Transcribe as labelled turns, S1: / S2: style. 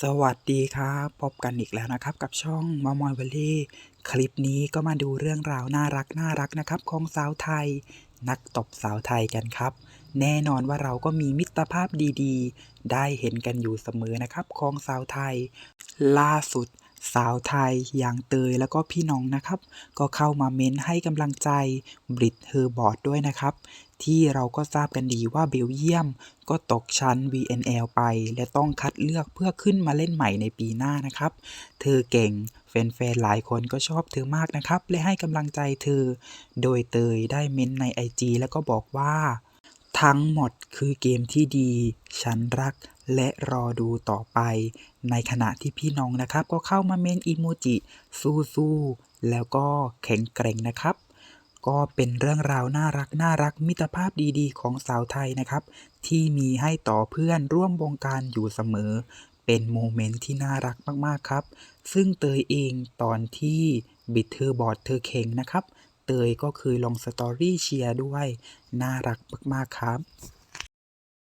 S1: สวัสดีครับ พบกันอีกแล้วนะครับ กับช่องมอมอยเวลลี่ คลิปนี้ก็มาดูเรื่องราวน่ารักน่ารักนะครับ ของสาวไทย นักตบสาวไทยกันครับ แน่นอนว่าเราก็มีมิตรภาพดีๆ ได้เห็นกันอยู่เสมอนะครับ ของสาวไทย ล่าสุดสาวไทยอย่างเตยแล้วก็พี่น้องนะครับ ก็เข้ามาเม้นให้กำลังใจบริตเฮอร์บอร์ดด้วยนะครับ ที่เราก็ทราบกันดีว่าเบลเยียมก็ตกชั้น VNL ไป และต้องคัดเลือกเพื่อขึ้นมาเล่นใหม่ในปีหน้านะครับ เธอเก่งแฟนๆหลายคนก็ชอบเธอมากนะครับ และให้กำลังใจเธอ โดยเตยได้เม้นใน IG แล้วก็บอกว่าทั้งหมดคือเกมที่ดี ฉันรักและรอดูต่อไป ในขณะที่พี่น้องนะครับ ก็เข้ามาเมนอีโมจิสู้ๆแล้วก็แข็งแกร่งนะครับ ก็เป็นเรื่องราวน่ารักน่ารักมิตรภาพดีๆ ของสาวไทยนะครับ ที่มีให้ต่อเพื่อนร่วมวงการอยู่เสมอ เป็นโมเมนต์ที่น่ารักมากๆครับ ซึ่งเตยเองตอนที่บิดเธอบอดเธอเข่งนะครับ เตยก็เคยลงสตอรี่เชียร์ด้วย น่ารักมากๆครับ